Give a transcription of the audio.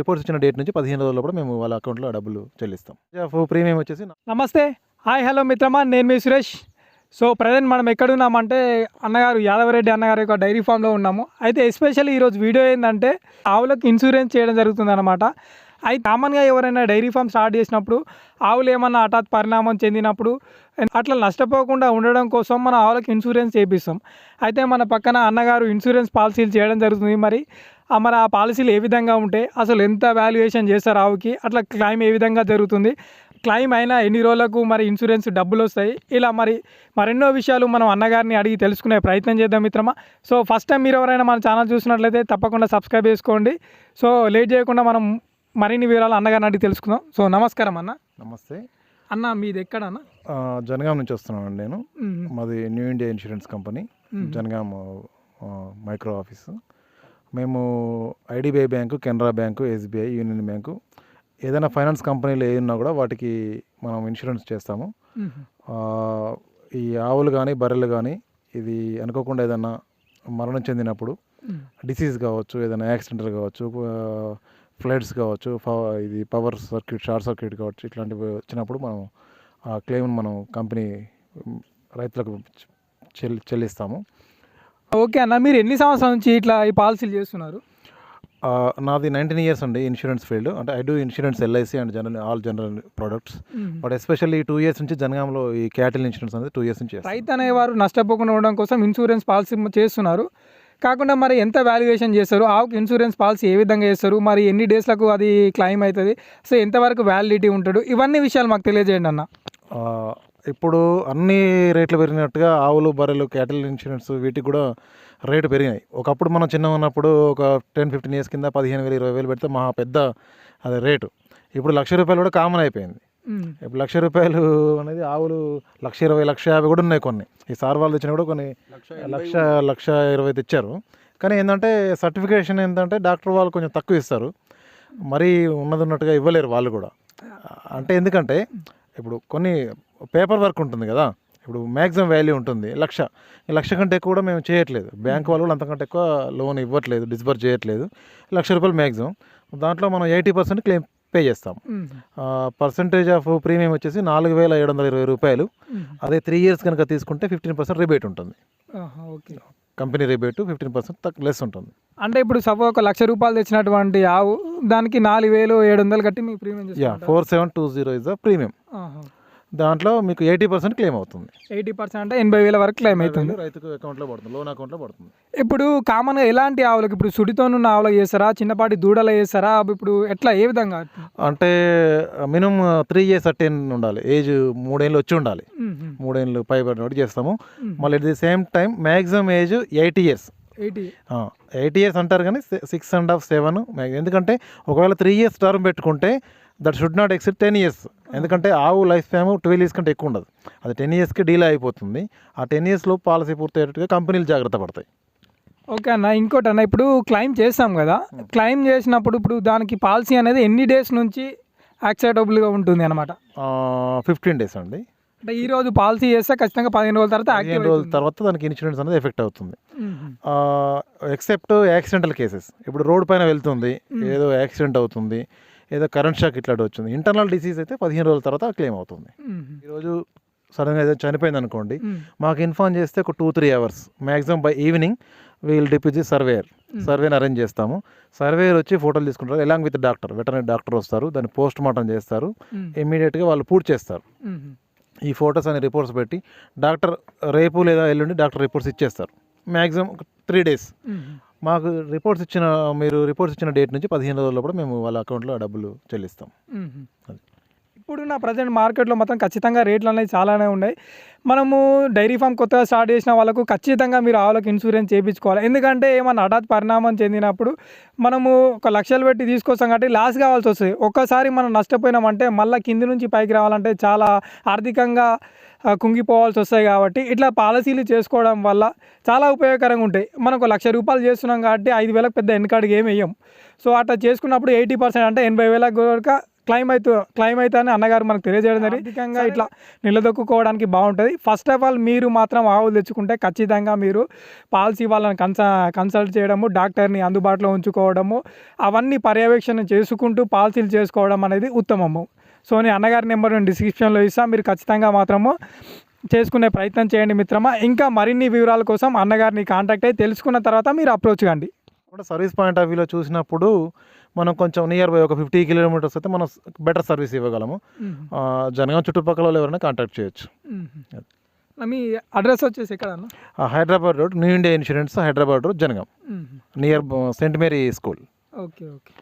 Reports ఇచ్చిన date నుంచి పదిహేను రోజుల కూడా మేము వాళ్ళ అకౌంట్లో డబ్బులు చెల్లిస్తాం. ప్రీమియం వచ్చేసి నమస్తే. హాయ్ హలో మిత్రమా. నేను మీ సురేష్. సో ప్రజెంట్ మనం ఎక్కడున్నామంటే అన్నగారు యాదవరెడ్డి అన్నగారి యొక్క డైరీ ఫామ్లో ఉన్నాము. అయితే ఎస్పెషల్లీ ఈరోజు వీడియో ఏంటంటే ఆవులకు ఇన్సూరెన్స్ చేయడం జరుగుతుంది అనమాట అయితే కామన్గా ఎవరైనా డైరీ ఫామ్ స్టార్ట్ చేసినప్పుడు ఆవులు ఏమన్నా హఠాత్ పరిణామం చెందినప్పుడు అట్లా నష్టపోకుండా ఉండడం కోసం మన ఆవులకు ఇన్సూరెన్స్ చేపిస్తాం. అయితే మన పక్కన అన్నగారు ఇన్సూరెన్స్ పాలసీలు చేయడం జరుగుతుంది. మరి మరి ఆ పాలసీలు ఏ విధంగా ఉంటాయి అసలు ఎంత వాల్యుయేషన్ చేస్తారు ఆవుకి? అట్లా క్లైమ్ ఏ విధంగా జరుగుతుంది? క్లైమ్ అయినా ఎన్ని రోజులకు మరి ఇన్సూరెన్స్ డబ్బులు వస్తాయి? ఇలా మరి మరెన్నో విషయాలు మనం అన్నగారిని అడిగి తెలుసుకునే ప్రయత్నం చేద్దాం మిత్రమా. సో ఫస్ట్ టైం మీరు ఎవరైనా మన ఛానల్ చూసినట్లయితే తప్పకుండా సబ్స్క్రైబ్ చేసుకోండి. సో లేట్ చేయకుండా మనం మరిన్ని వివరాలు అన్నగారిని అడిగి తెలుసుకుందాం. సో నమస్కారం అన్న. నమస్తే. అన్న మీది ఎక్కడ అన్న జనగాం నుంచి వస్తున్నాను నేను. మ్మ్. మాది new India insurance company. Jangaon micro office. మేము IDBI bank Canara bank SBI union bank ఏదైనా ఫైనాన్స్ కంపెనీలు ఏదన్నా కూడా వాటికి మనం ఇన్సూరెన్స్ చేస్తాము. ఈ ఆవులు కానీ బర్రెలు కానీ ఇది అనుకోకుండా ఏదైనా మరణం చెందినప్పుడు. డిసీజ్ కావచ్చు ఏదైనా యాక్సిడెంటల్ కావచ్చు ఫ్లడ్స్ కావచ్చు ఇది పవర్ సర్క్యూట్ షార్ట్ సర్క్యూట్ కావచ్చు ఇట్లాంటివి వచ్చినప్పుడు మనం ఆ క్లెయిమ్ మనం కంపెనీ రైతులకు చెల్లి చెల్లిస్తాము. ఓకే అన్న మీరు ఎన్ని సంవత్సరాల నుంచి ఇట్లా ఈ పాలసీలు చేస్తున్నారు? నాది నైన్టీన్ ఇయర్స్ అండి ఇన్సూరెన్స్ ఫీల్డ్. అంటే I do insurance LIC and general all general products. But especially two years నుంచి జనగాంలో ఈ క్యాటిల్ ఇన్సూరెన్స్ అనేది టూ ఇయర్స్ నుంచి రైతు అనేవారు నష్టపోకుండా ఉండడం కోసం ఇన్సూరెన్స్ పాలసీ చేస్తున్నారు. కాకుండా మరి ఎంత వాల్యుయేషన్ చేస్తారు? ఆవుకి ఇన్సూరెన్స్ పాలసీ ఏ విధంగా చేస్తారు? మరి ఎన్ని డేస్లకు అది క్లెయిమ్ అవుతుంది? సో ఎంతవరకు వ్యాలిడిటీ ఉంటాడు? ఇవన్నీ విషయాలు మాకు తెలియజేయండి అన్న. ఇప్పుడు అన్ని రేట్లు పెరిగినట్టుగా ఆవులు బర్రెలు క్యాటిల్ ఇన్సూరెన్స్ వీటికి కూడా రేటు పెరిగినాయి. ఒకప్పుడు మనం చిన్న ఉన్నప్పుడు ఒక టెన్ ఫిఫ్టీన్ ఇయర్స్ కింద పదిహేను వేలు ఇరవై వేలు పెడితే మహా పెద్ద అదే రేటు. ఇప్పుడు లక్ష రూపాయలు కూడా కామన్ అయిపోయింది. ఇప్పుడు లక్ష రూపాయలు అనేది ఆవులు లక్ష ఇరవై లక్ష యాభై కూడా ఉన్నాయి కొన్ని. ఈ సార్ వాళ్ళు తెచ్చినా కూడా కొన్ని లక్ష లక్ష ఇరవై తెచ్చారు. కానీ ఏంటంటే సర్టిఫికేషన్ ఏంటంటే డాక్టర్ వాళ్ళు కొంచెం తక్కువ ఇస్తారు. మరీ ఉన్నది ఉన్నట్టుగా ఇవ్వలేరు వాళ్ళు కూడా. అంటే ఎందుకంటే ఇప్పుడు కొన్ని పేపర్ వర్క్ ఉంటుంది కదా. ఇప్పుడు మ్యాక్సిమం వాల్యూ ఉంటుంది లక్ష. ఈ లక్ష కంటే ఎక్కువ కూడా మేము చేయట్లేదు. బ్యాంక్ వాళ్ళు కూడా అంతకంటే ఎక్కువ లోన్ ఇవ్వట్లేదు డిస్బర్స్ చేయట్లేదు. లక్ష రూపాయలు మ్యాక్సిమం దాంట్లో మనం ఎయిటీ పర్సెంట్ క్లెయిమ్ పే చేస్తాం పర్సంటేజ్ ఆఫ్ ప్రీమియం వచ్చేసి నాలుగు వేల ఏడు వందల ఇరవై రూపాయలు. అదే త్రీ ఇయర్స్ కనుక తీసుకుంటే ఫిఫ్టీన్ పర్సెంట్ రిబేట్ ఉంటుంది. Okay. Company rebate fifteen percent less ఉంటుంది. అంటే ఇప్పుడు సపోజ్ ఒక లక్ష రూపాయలు తెచ్చినటువంటి ఆవు దానికి నాలుగు వేలు ఏడు వందలు కట్టి మీకు premium yeah four seven two zero is the premium దాంట్లో మీకు ఎయిటీ పర్సెంట్ క్లెయిమ్ అవుతుంది. ఎయిటీ పర్సెంట్ అంటే ఎనభై వేల వరకు క్లెయిమ్ అవుతుంది. రైతుకు అకౌంట్లో పడుతుంది లోన్ అకౌంట్లో పడుతుంది. ఇప్పుడు కామన్గా ఎలాంటి ఆవులకు ఇప్పుడు సుడితోనున్న ఆవులకు చేస్తారా చిన్నపాటి దూడలు చేస్తారా ఇప్పుడు ఎట్లా ఏ విధంగా? అంటే మినిమం త్రీ ఇయర్స్ అటెన్ ఉండాలి. ఏజ్ మూడేళ్ళు వచ్చి ఉండాలి. మూడేళ్ళు పైబడిన ఒకటి చేస్తాము. మళ్ళీ at the same time maximum age eighty years eighty. Eighty years అంటారు కానీ సిక్స్ అండ్ హాఫ్ సెవెన్ ఎందుకంటే ఒకవేళ త్రీ ఇయర్స్ టర్మ్ పెట్టుకుంటే that should not exit ten years. ఎందుకంటే ఆవు లైఫ్ టైమ్ ట్వెల్వ్ ఇయర్స్ కంటే ఎక్కువ ఉండదు. అది టెన్ ఇయర్స్కి డీలే అయిపోతుంది. ఆ టెన్ ఇయర్స్లో పాలసీ పూర్తయ్యేట్టుగా కంపెనీలు జాగ్రత్త పడతాయి. ఓకే అన్న ఇంకోటి అన్న ఇప్పుడు క్లెయిమ్ చేస్తాం కదా. క్లెయిమ్ చేసినప్పుడు ఇప్పుడు దానికి పాలసీ అనేది ఎన్ని డేస్ నుంచి యాక్సెప్టబుల్గా ఉంటుంది అనమాట ఫిఫ్టీన్ డేస్ అండి. అంటే ఈ రోజు పాలసీ చేస్తే ఖచ్చితంగా పదిహేను రోజుల తర్వాత పదిహేను రోజుల తర్వాత దానికి ఇన్సూరెన్స్ అనేది ఎఫెక్ట్ అవుతుంది. ఎక్సెప్ట్ యాక్సిడెంటల్ కేసెస్ ఇప్పుడు రోడ్ పైన వెళ్తుంది ఏదో యాక్సిడెంట్ అవుతుంది ఏదో కరెంట్ షాక్ ఇట్లాంటి వచ్చింది. ఇంటర్నల్ డిసీజ్ అయితే పదిహేను రోజుల తర్వాత క్లెయిమ్ అవుతుంది. ఈరోజు సడన్గా ఏదో చనిపోయింది అనుకోండి మాకు ఇన్ఫార్మ్ చేస్తే ఒక two three hours maximum by evening we'll depute surveyor సర్వేని అరేంజ్ చేస్తాము. సర్వేయర్ వచ్చి ఫోటోలు తీసుకుంటారు. Along with doctor veterinary doctor వస్తారు. దాన్ని పోస్ట్ మార్టం చేస్తారు ఇమీడియట్గా వాళ్ళు పూర్తి చేస్తారు. ఈ ఫొటోస్ అనే రిపోర్ట్స్ పెట్టి డాక్టర్ రేపు లేదా ఎల్లుండి డాక్టర్ రిపోర్ట్స్ ఇచ్చేస్తారు. Maximum three days. మాకు రిపోర్ట్స్ ఇచ్చిన మీరు రిపోర్ట్స్ ఇచ్చిన డేట్ నుంచి పదిహేను రోజుల్లో కూడా మేము వాళ్ళ అకౌంట్లో డబ్బులు చెల్లిస్తాం. అది. ఇప్పుడు నా ప్రజెంట్ మార్కెట్లో మొత్తం ఖచ్చితంగా రేట్లు అనేవి చాలానే ఉన్నాయి. మనము డైరీ ఫామ్ కొత్తగా స్టార్ట్ చేసిన వాళ్ళకు ఖచ్చితంగా మీరు ఆవులకు ఇన్సూరెన్స్ చేయించుకోవాలి. ఎందుకంటే ఏమన్నా హఠాత్ పరిణామం చెందినప్పుడు మనము ఒక లక్షలు పెట్టి తీసుకొస్తాం కాబట్టి లాస్ కావాల్సి వస్తుంది. ఒక్కసారి మనం నష్టపోయినామంటే మళ్ళీ కింది నుంచి పైకి రావాలంటే చాలా ఆర్థికంగా కుంగిపోవాల్సి వస్తాయి కాబట్టి ఇట్లా పాలసీలు చేసుకోవడం వల్ల చాలా ఉపయోగకరంగా ఉంటాయి. మనకు లక్ష రూపాయలు చేస్తున్నాం కాబట్టి ఐదు వేలకు పెద్ద వెనకాడికి ఏమి వేయం. సో అట్లా చేసుకున్నప్పుడు ఎయిటీ పర్సెంట్ అంటే ఎనభై వేలకు కూడా క్లైమ్ అయితే క్లైమ్ అయితే అని అన్నగారు మనకు తెలియజేయడం జరిగింది. అధికంగా ఇట్లా నిలదొక్కుకోవడానికి బాగుంటుంది. ఫస్ట్ ఆఫ్ ఆల్ మీరు మాత్రం ఆవులు తెచ్చుకుంటే ఖచ్చితంగా మీరు పాలసీ వాళ్ళని కన్స కన్సల్ట్ చేయడము డాక్టర్ని అందుబాటులో ఉంచుకోవడము అవన్నీ పర్యవేక్షణ చేసుకుంటూ పాలసీలు చేసుకోవడం అనేది ఉత్తమము. సో నేను అన్నగారి నెంబర్ నేను డిస్క్రిప్షన్లో ఇస్తాను మీరు ఖచ్చితంగా మాత్రము చేసుకునే ప్రయత్నం చేయండి మిత్రమా. ఇంకా మరిన్ని వివరాల కోసం అన్నగారిని కాంటాక్ట్ అయ్యి తెలుసుకున్న తర్వాత మీరు అప్రోచ్ కండి. కూడా సర్వీస్ పాయింట్ ఆఫ్ వ్యూలో చూసినప్పుడు మనం కొంచెం నియర్ బై ఒక ఫిఫ్టీ కిలోమీటర్స్ అయితే మనం బెటర్ సర్వీస్ ఇవ్వగలము. జనగాం చుట్టుపక్కల ఎవరైనా కాంటాక్ట్ చేయొచ్చు. మీ అడ్రస్ వచ్చేసి ఎక్కడ Hyderabad road new India insurance Hyderabad road Jangaon. Near saint Mary school okay okay.